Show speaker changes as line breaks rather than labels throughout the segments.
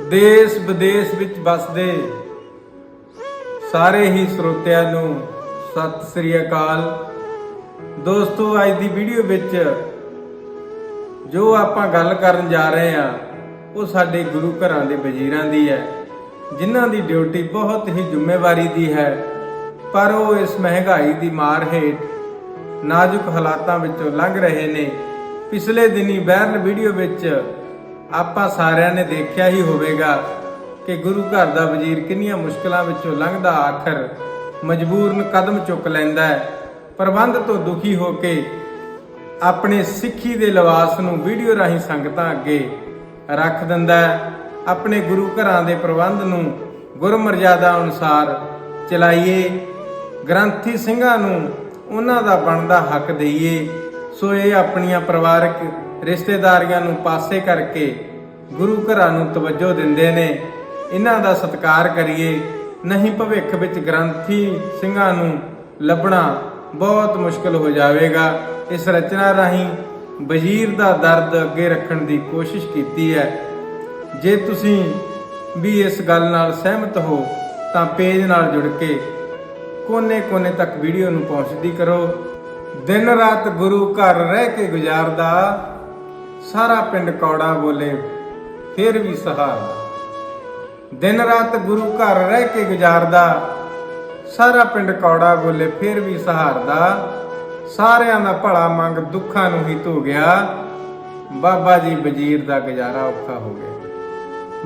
ਦੇਸ਼ ਵਿਦੇਸ਼ ਵਿੱਚ ਵੱਸਦੇ ਸਾਰੇ ਹੀ ਸਰੋਤਿਆਂ ਨੂੰ ਸਤਿ ਸ੍ਰੀ ਅਕਾਲ। ਦੋਸਤੋ, ਅੱਜ ਦੀ ਵੀਡੀਓ ਵਿੱਚ ਜੋ ਆਪਾਂ ਗੱਲ ਕਰਨ ਜਾ ਰਹੇ ਹਾਂ, ਉਹ ਸਾਡੇ ਗੁਰੂ ਘਰਾਂ ਦੇ ਵਜ਼ੀਰਾਂ ਦੀ ਹੈ, ਜਿਨ੍ਹਾਂ ਦੀ ਡਿਊਟੀ ਬਹੁਤ ਹੀ ਜ਼ਿੰਮੇਵਾਰੀ ਦੀ ਹੈ, ਪਰ ਉਹ ਇਸ ਮਹਿੰਗਾਈ ਦੀ ਮਾਰ ਹੇਠ ਨਾਜ਼ੁਕ ਹਾਲਾਤਾਂ ਵਿੱਚੋਂ ਲੰਘ ਰਹੇ ਨੇ। ਪਿਛਲੇ ਦਿਨੀ ਵਾਇਰਲ ਵੀਡੀਓ ਵਿੱਚ ਆਪਾਂ ਸਾਰਿਆਂ ਨੇ ਦੇਖਿਆ ਹੀ ਹੋਵੇਗਾ ਕਿ ਗੁਰੂ ਘਰ ਦਾ ਵਜ਼ੀਰ ਕਿੰਨੀਆਂ ਮੁਸ਼ਕਲਾਂ ਵਿੱਚੋਂ ਲੰਘਦਾ ਆਖਰ ਮਜਬੂਰਨ ਕਦਮ ਚੁੱਕ ਲੈਂਦਾ ਹੈ। ਪ੍ਰਬੰਧ ਤੋਂ ਦੁਖੀ ਹੋ ਕੇ ਆਪਣੇ ਸਿੱਖੀ ਦੇ ਲਿਬਾਸ ਨੂੰ ਵੀਡੀਓ ਰਾਹੀਂ ਸੰਗਤਾਂ ਅੱਗੇ ਰੱਖ ਦਿੰਦਾ ਹੈ। ਆਪਣੇ ਗੁਰੂ ਘਰਾਂ ਦੇ ਪ੍ਰਬੰਧ ਨੂੰ ਗੁਰਮਰਜ਼ਾਦਾ ਅਨੁਸਾਰ ਚਲਾਈਏ। ਗ੍ਰੰਥੀ ਸਿੰਘਾਂ ਨੂੰ ਉਹਨਾਂ ਦਾ ਬਣਦਾ ਹੱਕ ਦਈਏ। ਸੋ ਇਹ ਆਪਣੀਆਂ ਪਰਿਵਾਰਕ ਰਿਸ਼ਤੇਦਾਰੀਆਂ ਨੂੰ ਪਾਸੇ ਕਰਕੇ ਗੁਰੂ ਘਰਾਂ ਨੂੰ ਤਵੱਜੋ ਦਿੰਦੇ ਨੇ। ਇਹਨਾਂ ਦਾ ਸਤਿਕਾਰ ਕਰੀਏ। ਨਹੀਂ ਭਵਿੱਖ ਵਿੱਚ ਗ੍ਰੰਥੀ ਸਿੰਘਾਂ ਨੂੰ ਲੱਭਣਾ ਬਹੁਤ ਮੁਸ਼ਕਲ ਹੋ ਜਾਵੇਗਾ। ਇਸ ਰਚਨਾ ਰਾਹੀਂ ਵਜ਼ੀਰ ਦਾ ਦਰਦ ਅੱਗੇ ਰੱਖਣ ਦੀ ਕੋਸ਼ਿਸ਼ ਕੀਤੀ ਹੈ। ਜੇ ਤੁਸੀਂ ਵੀ ਇਸ ਗੱਲ ਨਾਲ ਸਹਿਮਤ ਹੋ, ਤਾਂ ਪੇਜ ਨਾਲ ਜੁੜ ਕੇ ਕੋਨੇ-ਕੋਨੇ ਤੱਕ ਵੀਡੀਓ ਨੂੰ ਪਹੁੰਚਦੀ ਕਰੋ। ਦਿਨ ਰਾਤ ਗੁਰੂ ਘਰ ਰਹਿ ਕੇ ਗੁਜ਼ਾਰਦਾ ਸਾਰਾ ਪਿੰਡ ਕੌੜਾ ਬੋਲੇ, ਫਿਰ ਵੀ ਸਹਾਰਦਾ ਦਿਨ ਰਾਤ ਗੁਰੂ ਘਰ ਰਹਿ ਕੇ ਗੁਜ਼ਾਰਦਾ, ਸਾਰਾ ਪਿੰਡ ਕੌੜਾ ਬੋਲੇ, ਫਿਰ ਵੀ ਸਹਾਰਦਾ। ਸਾਰਿਆਂ ਦਾ ਭਲਾ ਮੰਗ ਦੁੱਖਾਂ ਨੂੰ ਹੀ ਧੋ ਗਿਆ ਬਾਬਾ ਜੀ ਵਜ਼ੀਰ ਦਾ ਗੁਜ਼ਾਰਾ ਔਖਾ ਹੋ ਗਿਆ।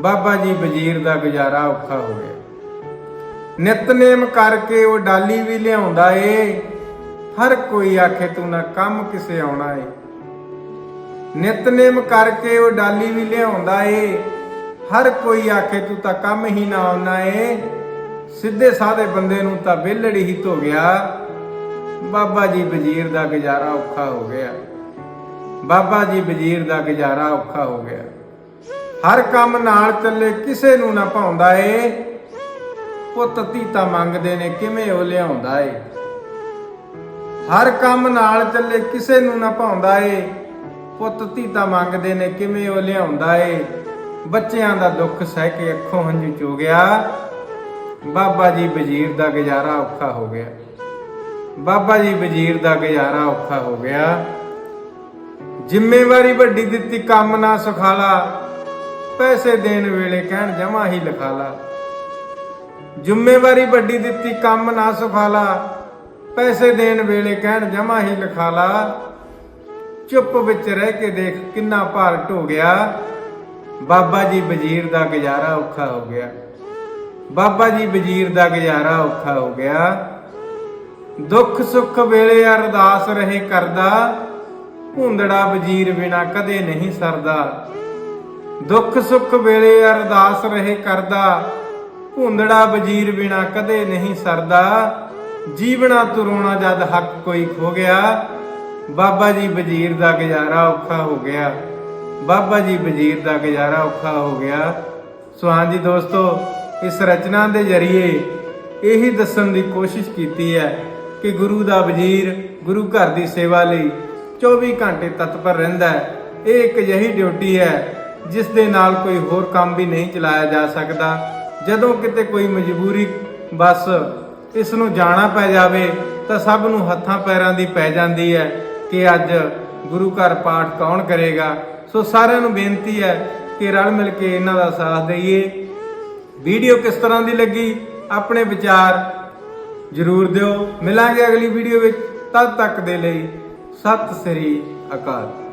ਬਾਬਾ ਜੀ ਵਜ਼ੀਰ ਦਾ ਗੁਜ਼ਾਰਾ ਔਖਾ ਹੋ ਗਿਆ। ਨਿਤਨੇਮ ਕਰਕੇ ਉਹ ਡਾਲੀ ਵੀ ਲਿਆਉਂਦਾ ਏ। ਹਰ ਕੋਈ ਆਖੇ ਤੂੰ ਨਾ ਕੰਮ ਕਿਸੇ ਆਉਣਾ ਏ। ਨਿਤਨੇਮ ਕਰਕੇ ਉਹ ਡਾਲੀ ਵੀ ਲਿਆਉਂਦਾ ਏ। ਹਰ ਕੋਈ ਆਖੇ, ਤੂੰ ਤਾਂ ਕੰਮ ਹੀ ਨਾ ਆਉਣਾ ਏ। ਸਿੱਧੇ ਸਾਦੇ ਬੰਦੇ ਨੂੰ ਤਾਂ ਵਿਹਲੜੀ ਹੀ ਧੋ ਗਿਆ। ਬਾਬਾ ਜੀ ਵਜ਼ੀਰ ਦਾ ਗੁਜ਼ਾਰਾ ਔਖਾ ਹੋ ਗਿਆ। ਬਾਬਾ ਜੀ ਵਜ਼ੀਰ ਦਾ ਗੁਜ਼ਾਰਾ ਔਖਾ ਹੋ ਗਿਆ। ਹਰ ਕੰਮ ਨਾਲ ਚੱਲੇ ਕਿਸੇ ਨੂੰ ਨਾ ਭਾਉਂਦਾ ਏ। ਪੁੱਤ ਧੀਤਾ ਮੰਗਦੇ ਨੇ, ਕਿਵੇਂ ਉਹ ਲਿਆਉਂਦਾ ਏ? ਹਰ ਕੰਮ ਨਾਲ ਚੱਲੇ ਕਿਸੇ ਨੂੰ ਨਾ ਭਾਉਂਦਾ ਏ। ਪੁੱਤ ਧੀਤਾ ਮੰਗਦੇ ਨੇ, ਕਿਵੇਂ ਉਹ ਲਿਆਉਂਦਾ ਏ? ਬੱਚਿਆਂ ਦਾ ਦੁੱਖ ਸਹਿ ਕੇ ਅੱਖੋਂ ਹੰਝੂ ਚੋ ਗਿਆ। ਬਾਬਾ ਜੀ ਵਜ਼ੀਰ ਦਾ ਗੁਜ਼ਾਰਾ ਔਖਾ ਹੋ ਗਿਆ। ਬਾਬਾ ਜੀ ਵਜ਼ੀਰ ਦਾ ਗੁਜ਼ਾਰਾ ਔਖਾ ਹੋ ਗਿਆ। ਜ਼ਿੰਮੇਵਾਰੀ ਵੱਡੀ ਦਿੱਤੀ, ਕੰਮ ਨਾ ਸੁਖਾਲਾ ਪੈਸੇ ਦੇਣ ਵੇਲੇ ਕਹਿਣ, ਜਮਾ ਹੀ ਲਖਾਲਾ ਜ਼ਿੰਮੇਵਾਰੀ ਵੱਡੀ ਦਿੱਤੀ, ਕੰਮ ਨਾ ਸੁਖਾਲਾ ਪੈਸੇ ਦੇਣ ਵੇਲੇ ਕਹਿਣ, ਜਮਾ ਹੀ ਲਖਾਲਾ ਚੁੱਪ ਵਿੱਚ ਰਹਿ ਕੇ ਦੇਖ ਕਿੰਨਾ ਭਾਰ ਢੋ ਗਿਆ। ਬਾਬਾ ਜੀ ਵਜ਼ੀਰ ਦਾ ਗੁਜ਼ਾਰਾ ਔਖਾ ਹੋ ਗਿਆ। ਬਾਬਾ ਜੀ ਵਜ਼ੀਰ ਦਾ ਗੁਜ਼ਾਰਾ ਔਖਾ ਹੋ ਗਿਆ। ਦੁੱਖ ਸੁੱਖ ਵੇਲੇ ਅਰਦਾਸ ਰਹੇ ਕਰਦਾ। ਭੁੰਦੜਾ ਵਜ਼ੀਰ ਬਿਨਾ ਕਦੇ ਨਹੀਂ ਸਰਦਾ। ਦੁੱਖ ਸੁੱਖ ਵੇਲੇ ਅਰਦਾਸ ਰਹੇ ਕਰਦਾ। ਭੁੰਦੜਾ ਵਜ਼ੀਰ ਬਿਨਾ ਕਦੇ ਨਹੀਂ ਸਰਦਾ। ਜੀਵਣਾ ਤੁਰੋਣਾ ਜਦ ਹੱਕ ਕੋਈ ਖੋ ਗਿਆ। ਬਾਬਾ ਜੀ ਵਜ਼ੀਰ ਦਾ ਗੁਜ਼ਾਰਾ ਔਖਾ ਹੋ ਗਿਆ। ਬਾਬਾ ਜੀ ਵਜ਼ੀਰ ਦਾ ਗੁਜ਼ਾਰਾ ਔਖਾ ਹੋ ਗਿਆ। ਸੋ ਹਾਂਜੀ ਦੋਸਤੋ, ਇਸ ਰਚਨਾ ਦੇ ਜ਼ਰੀਏ ਇਹੀ ਦੱਸਣ ਦੀ ਕੋਸ਼ਿਸ਼ ਕੀਤੀ ਹੈ ਕਿ ਗੁਰੂ ਦਾ ਵਜ਼ੀਰ ਗੁਰੂ ਘਰ ਦੀ ਸੇਵਾ ਲਈ 24 ਘੰਟੇ ਤਤਪਰ ਰਹਿੰਦਾ ਹੈ। ਇਹ ਇੱਕ ਅਜਿਹੀ ਡਿਊਟੀ ਹੈ ਜਿਸ ਦੇ ਨਾਲ ਕੋਈ ਹੋਰ ਕੰਮ ਵੀ ਨਹੀਂ ਚਲਾਇਆ ਜਾ ਸਕਦਾ। ਜਦੋਂ ਕਿਤੇ ਕੋਈ ਮਜਬੂਰੀ ਬਸ ਇਸ ਨੂੰ ਜਾਣਾ ਪੈ ਜਾਵੇ ਤਾਂ ਸਭ ਨੂੰ ਹੱਥਾਂ ਪੈਰਾਂ ਦੀ ਪੈ ਜਾਂਦੀ ਹੈ। ਕਿ ਅੱਜ ਗੁਰੂ ਘਰ ਪਾਠ ਕੌਣ ਕਰੇਗਾ? ਸੋ ਸਾਰਿਆਂ ਨੂੰ ਬੇਨਤੀ ਹੈ ਕਿ ਰਲ ਮਿਲ ਕੇ ਇਹਨਾਂ ਦਾ ਸਾਥ ਦਈਏ। ਵੀਡੀਓ ਕਿਸ ਤਰ੍ਹਾਂ ਦੀ ਲੱਗੀ? ਆਪਣੇ ਵਿਚਾਰ ਜਰੂਰ ਦਿਓ। ਮਿਲਾਂਗੇ ਅਗਲੀ ਵੀਡੀਓ ਵਿੱਚ। ਤਦ ਤੱਕ ਦੇ ਲਈ ਸਤਿ ਸ੍ਰੀ ਅਕਾਲ।